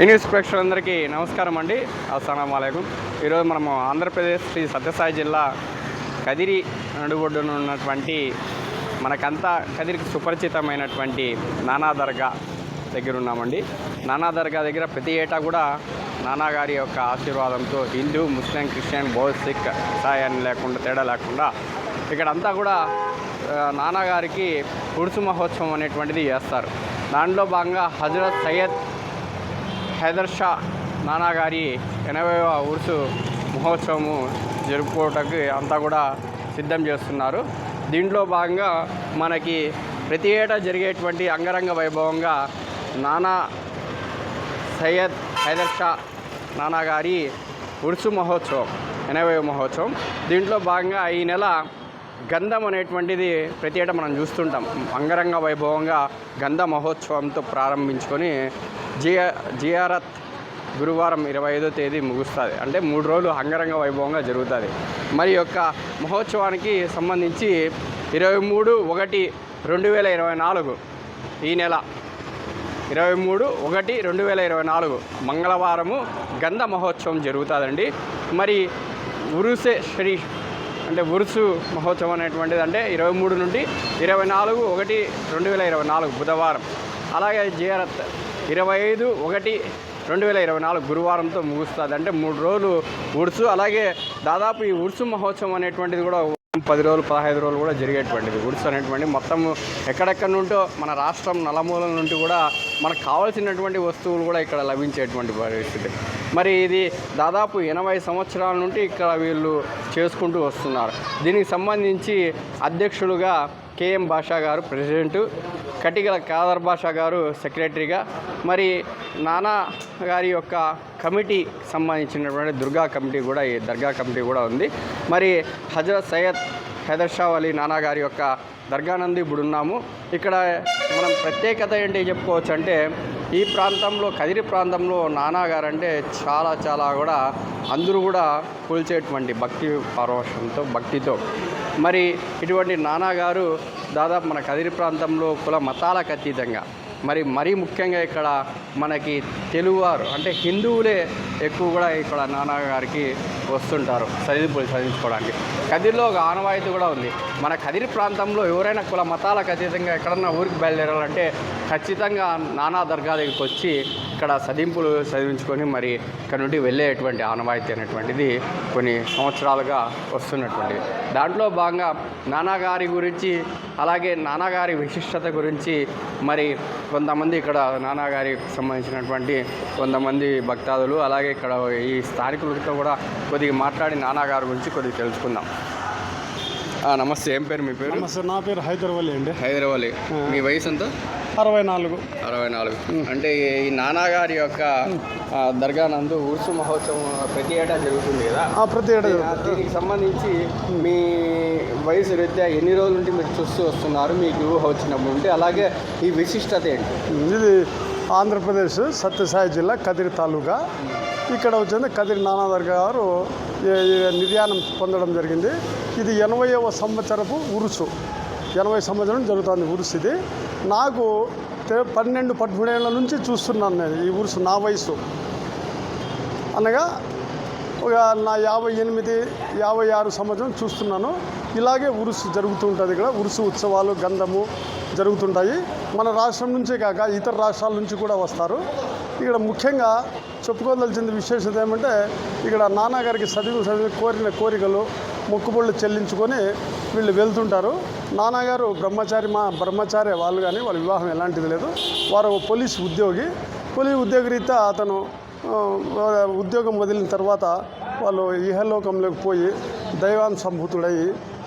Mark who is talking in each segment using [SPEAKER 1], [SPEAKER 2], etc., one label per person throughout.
[SPEAKER 1] ఈ న్యూస్ ప్రేక్షకులందరికీ నమస్కారం అండి. అస్సలం వాలేకుం ఈరోజు మనము ఆంధ్రప్రదేశ్ శ్రీ సత్యసాయి జిల్లా కదిరి నడుబొడ్డున ఉన్నటువంటి మనకంతా కదిరికి సుపరిచితమైనటువంటి నానా దర్గా దగ్గర ఉన్నామండి నానా దర్గా దగ్గర ప్రతి ఏటా కూడా నానాగారి యొక్క ఆశీర్వాదంతో హిందూ ముస్లిం క్రిస్టియన్ బౌద్ధ సిక్ సాయాన్ని లేకుండా తేడా లేకుండా ఇక్కడంతా కూడా నాన్నగారికి నానా ఉడుసు మహోత్సవం అనేటువంటిది చేస్తారు. దాంట్లో భాగంగా హజరత్ సయ్యద్ హైదర్ షా నానా గారి ఎనభైవ ఉరుసు మహోత్సవము జరుపుకోవటానికి అంతా కూడా సిద్ధం చేస్తున్నారు. దీంట్లో భాగంగా మనకి ప్రతి ఏటా జరిగేటువంటి అంగరంగ వైభవంగా నానా సయ్యద్ హైదర్ షా నానా గారి ఉరుసు మహోత్సవం ఎనభై మహోత్సవం. దీంట్లో భాగంగా ఈ నెల గంధం అనేటువంటిది ప్రతి ఏటా మనం చూస్తుంటాం. అంగరంగ వైభవంగా గంధ మహోత్సవంతో ప్రారంభించుకొని జియా జియారత్ గురువారం ఇరవై ఐదో తేదీ ముగుస్తుంది. అంటే మూడు రోజులు అంగరంగ వైభవంగా జరుగుతుంది. మరి యొక్క మహోత్సవానికి సంబంధించి ఇరవై మూడు ఒకటి రెండు వేల ఇరవై నాలుగు ఈ నెల ఇరవై మూడు ఒకటి రెండు వేల ఇరవై నాలుగు మంగళవారము గంధ మహోత్సవం జరుగుతుందండి. మరి ఉరుసే శ్రీ అంటే ఉరుసు మహోత్సవం అనేటువంటిది అంటే ఇరవై మూడు నుండి ఇరవై నాలుగు ఒకటి రెండు వేల ఇరవై నాలుగు బుధవారం. అలాగే జిఆర్ఎత్ ఇరవై ఐదు ఒకటి రెండు వేల ఇరవై నాలుగు గురువారంతో ముగుస్తుంది. అంటే మూడు రోజులు ఉడుసు అలాగే దాదాపు ఈ ఉడుసు మహోత్సవం అనేటువంటిది కూడా పది రోజులు పదహైదు రోజులు కూడా జరిగేటువంటిది. ఉడుసు అనేటువంటి మొత్తం ఎక్కడెక్కడ నుంటో మన రాష్ట్రం నలమూలల నుండి కూడా మనకు కావాల్సినటువంటి వస్తువులు కూడా ఇక్కడ లభించేటువంటి పరిస్థితి. మరి ఇది దాదాపు ఎనభై సంవత్సరాల నుండి ఇక్కడ వీళ్ళు చేసుకుంటూ వస్తున్నారు. దీనికి సంబంధించి అధ్యక్షులుగా కేఎం భాషా గారు ప్రెసిడెంటు కటికల కాదర్ భాషా గారు సెక్రటరీగా. మరి నానా గారి యొక్క కమిటీ సంబంధించినటువంటి దుర్గా కమిటీ కూడా ఈ దర్గా కమిటీ కూడా ఉంది. మరి హజరత్ సయ్యద్ హైదర్ షా అలీ నానా గారి యొక్క దర్గానంది ఇప్పుడు ఉన్నాము. ఇక్కడ మనం ప్రత్యేకత ఏంటి చెప్పుకోవచ్చు అంటే ఈ ప్రాంతంలో కదిరి ప్రాంతంలో నానా గారు అంటే చాలా చాలా కూడా అందరూ కూడా కూల్చేటువంటి భక్తి పరవశంతో భక్తితో మరి ఇటువంటి నానా గారు దాదాపు మన కదిరి ప్రాంతంలో కుల మతాలకు అతీతంగా. మరి మరీ ముఖ్యంగా ఇక్కడ మనకి తెలుగువారు అంటే హిందువులే ఎక్కువ కూడా ఇక్కడ నానా గారికి వస్తుంటారు చదివింపులు చదివించుకోవడానికి. కదిరిలో ఒక ఆనవాయితీ కూడా ఉంది. మన కదిరి ప్రాంతంలో ఎవరైనా కుల మతాలకు అతీతంగా ఎక్కడన్నా ఊరికి బయలుదేరాలంటే ఖచ్చితంగా నానా దర్గా దగ్గరికి వచ్చి ఇక్కడ సదింపులు చదివించుకొని మరి ఇక్కడ నుండి వెళ్ళేటువంటి ఆనవాయితీ అనేటువంటిది కొన్ని సంవత్సరాలుగా వస్తున్నటువంటిది దాంట్లో భాగంగా నానాగారి గురించి అలాగే నానాగారి విశిష్టత గురించి మరి కొంతమంది ఇక్కడ నానాగారికి సంబంధించినటువంటి కొంతమంది భక్తాదులు అలాగే ఇక్కడ ఈ స్థానికులతో కూడా కొద్దిగా మాట్లాడి నానాగారి గురించి కొద్దిగా తెలుసుకుందాం. నమస్తే ఏం పేరు మీ పేరు?
[SPEAKER 2] నమస్తే నా పేరు హైదరాబాద్ అండి.
[SPEAKER 1] హైదరాబాద్ మీ వయసు ఎంత?
[SPEAKER 2] అరవై నాలుగు
[SPEAKER 1] అరవై నాలుగు అంటే ఈ నానాగారి యొక్క దర్గా నందు ఉర్సు మహోత్సవం ప్రతి ఏటా జరుగుతుంది కదా?
[SPEAKER 2] ఆ ప్రతి
[SPEAKER 1] ఆ, దీనికి సంబంధించి మీ వయసు రీత్యా ఎన్ని రోజుల నుండి మీరు చూస్తూ వస్తున్నారు? మీకు ఊహ వచ్చినప్పుడు ఉంటే అలాగే ఈ విశిష్టత ఏంటి?
[SPEAKER 2] ఇది ఆంధ్రప్రదేశ్ సత్యసాయి జిల్లా కదిరి తాలూకా ఇక్కడ వచ్చింది కదిరి నానాదర్ గారు నిర్యాణం పొందడం జరిగింది. ఇది ఎనభైవ సంవత్సరపు ఉరుసు. ఎనభై సంవత్సరం జరుగుతుంది ఉరుసు ఇది. నాకు పన్నెండు పదమూడేళ్ళ నుంచి చూస్తున్నాను నేను ఈ ఉరుసు నా వయసు. అనగా ఒక నా యాభై ఎనిమిది యాభై ఆరు సంవత్సరం చూస్తున్నాను. ఇలాగే ఉరుసు జరుగుతుంటుంది ఇక్కడ. ఉరుసు ఉత్సవాలు గంధము జరుగుతుంటాయి. మన రాష్ట్రం నుంచే కాక ఇతర రాష్ట్రాల నుంచి కూడా వస్తారు. ఇక్కడ ముఖ్యంగా చెప్పుకోదలిచిన విశేషత ఏమంటే ఇక్కడ నాన్నగారికి చదివి చదివి కోరిన కోరికలు మొక్కుబళ్ళు చెల్లించుకొని వీళ్ళు వెళ్తుంటారు. నాన్నగారు బ్రహ్మచారి మా బ్రహ్మచారి వాళ్ళు కానీ వాళ్ళ వివాహం ఎలాంటిది లేదు. వారు పోలీస్ ఉద్యోగి. పోలీస్ ఉద్యోగరీత్యా అతను ఉద్యోగం వదిలిన తర్వాత వాళ్ళు ఇహలోకంలోకి పోయి దైవాన్ సంభూతుడై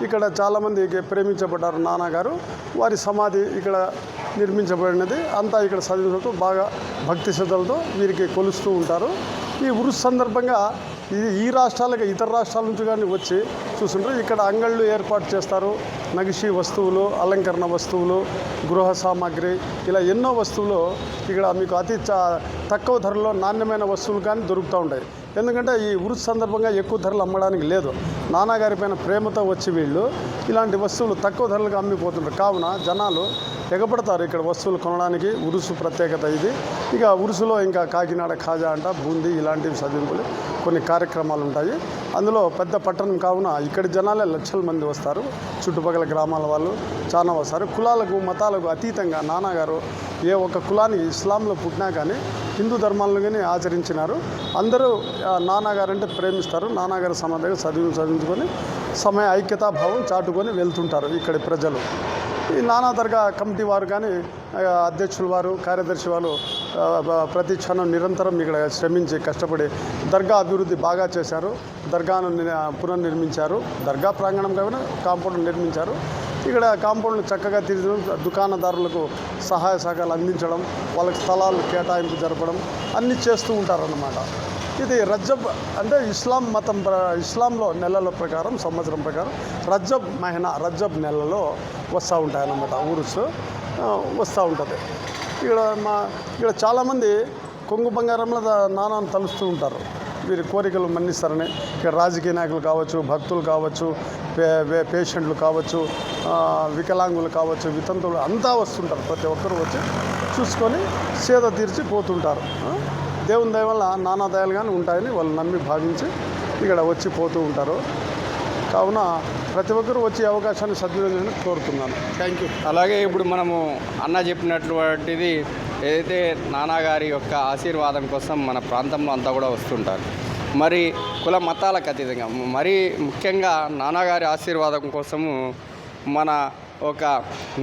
[SPEAKER 2] ఇక్కడ చాలామంది ప్రేమించబడ్డారు నాన్నగారు. వారి సమాధి ఇక్కడ నిర్మించబడినది. అంతా ఇక్కడ చదివినట్టు బాగా భక్తి శ్రద్ధలతో వీరికి కొలుస్తూ ఉంటారు. ఈ ఉరుసు సందర్భంగా ఇది ఈ రాష్ట్రాలకు ఇతర రాష్ట్రాల నుంచి కానీ వచ్చి చూస్తుంటారు. ఇక్కడ అంగళ్ళు ఏర్పాటు చేస్తారు. నగిషి వస్తువులు అలంకరణ వస్తువులు గృహ సామాగ్రి ఇలా ఎన్నో వస్తువులు ఇక్కడ మీకు అతి చా- తక్కువ ధరలో నాణ్యమైన వస్తువులు కానీ దొరుకుతూ ఉంటాయి. ఎందుకంటే ఈ వృత్తి సందర్భంగా ఎక్కువ ధరలు అమ్మడానికి లేదు. నాన్నగారి పైన ప్రేమతో వచ్చి వీళ్ళు ఇలాంటి వస్తువులు తక్కువ ధరలకు అమ్మిపోతుంటారు. కావున జనాలు ఎగబడతారు ఇక్కడ వస్తువులు కొనడానికి. ఉరుసు ప్రత్యేకత ఇది. ఇక ఉరుసులో ఇంకా కాకినాడ ఖాజా అంట బూందీ ఇలాంటివి చదివింపులు కొన్ని కార్యక్రమాలు ఉంటాయి. అందులో పెద్ద పట్టణం కావున ఇక్కడి జనాలే లక్షల మంది వస్తారు. చుట్టుపక్కల గ్రామాల వాళ్ళు చాలా వస్తారు. కులాలకు మతాలకు అతీతంగా నాన్నగారు ఏ ఒక్క కులానికి ఇస్లాంలో పుట్టినా కానీ హిందూ ధర్మాలను కానీ ఆచరించినారు. అందరూ ఆ, నాన్నగారు అంటే ప్రేమిస్తారు. నాన్నగారు సమాధిగా చదివి చదివించుకొని సమయ ఐక్యతా భావం చాటుకొని వెళ్తుంటారు ఇక్కడి ప్రజలు. ఈ నానా దర్గా కమిటీ వారు కానీ అధ్యక్షులు వారు కార్యదర్శి వారు ప్రతి క్షణం నిరంతరం ఇక్కడ శ్రమించి కష్టపడి దర్గా అభివృద్ధి బాగా చేశారు. దర్గాను పునర్నిర్మించారు. దర్గా ప్రాంగణం కాకుండా కాంపౌండ్ నిర్మించారు. ఇక్కడ కాంపౌండ్ను చక్కగా తీర్చడం దుకాణదారులకు సహాయ సహకారాలు అందించడం వాళ్ళకి స్థలాలు కేటాయింపు జరపడం అన్నీ చేస్తూ ఉంటారన్నమాట. ఇది రజ్జబ్ అంటే ఇస్లాం మతం ఇస్లాంలో నెలల ప్రకారం సంవత్సరం ప్రకారం రజ్జబ్ మహినా రజ్జబ్ నెలలో వస్తూ ఉంటాయన్నమాట ఊరుసు. వస్తూ ఉంటుంది. ఇక్కడ మా ఇక్కడ చాలామంది కొంగు బంగారంలో నానాన్ని తలుస్తూ ఉంటారు. వీరి కోరికలు మన్నిస్తారని. ఇక్కడ రాజకీయ నాయకులు కావచ్చు భక్తులు కావచ్చు పే పేషెంట్లు కావచ్చు వికలాంగులు కావచ్చు వితంతువులు అంతా వస్తుంటారు. ప్రతి ఒక్కరు వచ్చి చూసుకొని సేద తీర్చి పోతుంటారు. దేవుని దయ వల్ల నానా దయాలు కానీ ఉంటాయని వాళ్ళు నమ్మి భావించి ఇక్కడ వచ్చి పోతూ ఉంటారు. కావున ప్రతి ఒక్కరూ వచ్చే అవకాశాన్ని సద్వినియోగం కోరుతున్నాను. థ్యాంక్ యూ
[SPEAKER 1] అలాగే ఇప్పుడు మనము అన్న చెప్పినటువంటిది ఏదైతే నాన్నగారి యొక్క ఆశీర్వాదం కోసం మన ప్రాంతంలో అంతా కూడా వస్తుంటారు. మరి కుల మతాలకు అతీతంగా మరి ముఖ్యంగా నాన్నగారి ఆశీర్వాదం కోసము మన ఒక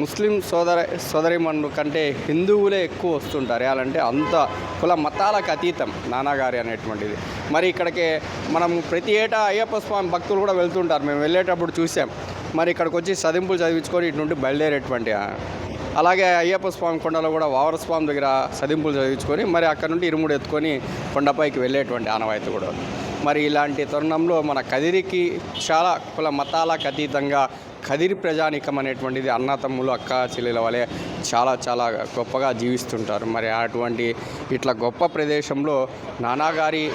[SPEAKER 1] ముస్లిం సోదర సోదరిమణుల కంటే హిందువులే ఎక్కువ వస్తుంటారు. ఎలాంటే అంత కుల మతాలకు అతీతం నాన్నగారి అనేటువంటిది. మరి ఇక్కడికి మనం ప్రతి ఏటా అయ్యప్ప స్వామి భక్తులు కూడా వెళ్తుంటారు. మేము వెళ్ళేటప్పుడు చూసాం. మరి ఇక్కడికి వచ్చి సదింపులు చదివించుకొని ఇటు నుండి బయలుదేరేటువంటి అలాగే అయ్యప్ప స్వామి కొండలో కూడా వావర స్వామి దగ్గర సదింపులు చదివించుకొని మరి అక్కడ నుండి ఇరుముడు ఎత్తుకొని కొండపైకి వెళ్ళేటువంటి ఆనవాయితీ కూడా మరి ఇలాంటి తరుణంలో మన కదిరికి చాలా కుల మతాలకు అతీతంగా కదిరి ప్రజానికం అనేటువంటిది అన్నతమ్ములు అక్క చెల్లెల వలె చాలా చాలా గొప్పగా జీవిస్తుంటారు. మరి అటువంటి ఇట్లా గొప్ప ప్రదేశంలో నానాగారి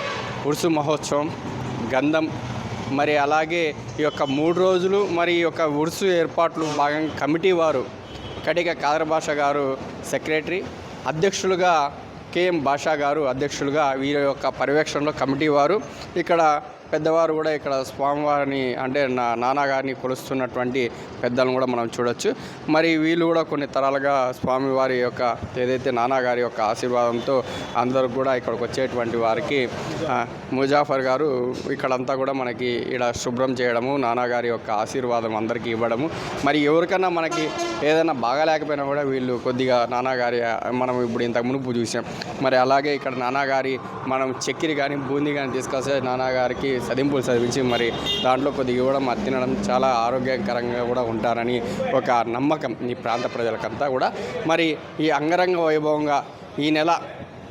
[SPEAKER 1] ఉరుసు మహోత్సవం గంధం మరి అలాగే ఈ యొక్క మూడు రోజులు మరి ఈ యొక్క ఉరుసు ఏర్పాట్లు భాగంగా కమిటీ వారు కడిగ కాదర్ భాష గారు సెక్రటరీ అధ్యక్షులుగా కేఎం భాషా గారు అధ్యక్షులుగా వీరి యొక్క పర్యవేక్షణలో కమిటీ వారు ఇక్కడ పెద్దవారు కూడా ఇక్కడ స్వామివారిని అంటే నా నాన్నగారిని కొలుస్తున్నటువంటి పెద్దలను కూడా మనం చూడొచ్చు. మరి వీళ్ళు కూడా కొన్ని తరాలుగా స్వామివారి యొక్క ఏదైతే నాన్నగారి యొక్క ఆశీర్వాదంతో అందరూ కూడా ఇక్కడికి వచ్చేటువంటి వారికి ముజాఫర్ గారు ఇక్కడంతా కూడా మనకి ఇక్కడ శుభ్రం చేయడము నాన్నగారి యొక్క ఆశీర్వాదం అందరికీ ఇవ్వడము. మరి ఎవరికైనా మనకి ఏదైనా బాగాలేకపోయినా కూడా వీళ్ళు కొద్దిగా నాన్నగారి మనం ఇప్పుడు ఇంతకు మునుపు చూసాం. మరి అలాగే ఇక్కడ నాన్నగారి మనం చక్కెర కానీ బూందీ కానీ తీసుకొస్తే నాన్నగారికి సదింపులు చదివించి మరి దాంట్లో కొద్దిగా ఇవ్వడం తినడం చాలా ఆరోగ్యకరంగా కూడా ఉంటారని ఒక నమ్మకం ఈ ప్రాంత ప్రజలకంతా కూడా. మరి ఈ అంగరంగ వైభవంగా ఈ నెల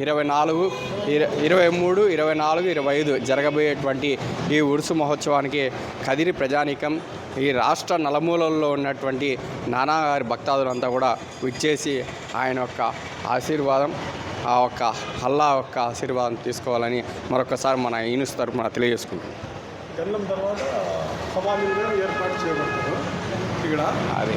[SPEAKER 1] ఇరవై నాలుగు ఇర ఇరవై మూడు ఇరవై నాలుగు ఇరవై ఐదు జరగబోయేటువంటి ఈ ఉరుసు మహోత్సవానికి కదిరి ప్రజానీకం ఈ రాష్ట్ర నలుమూలల్లో ఉన్నటువంటి నానాగారి భక్తాదులంతా కూడా విచ్చేసి ఆయన యొక్క ఆశీర్వాదం ఆ యొక్క అల్లా యొక్క ఆశీర్వాదం తీసుకోవాలని మరొకసారి మన ఈనుస్ తరపున తెలియజేసుకుంటాం
[SPEAKER 2] గల్లం తర్వాత సమాధులు ఏర్పాటు చేయబడతారు ఇక్కడ
[SPEAKER 1] అది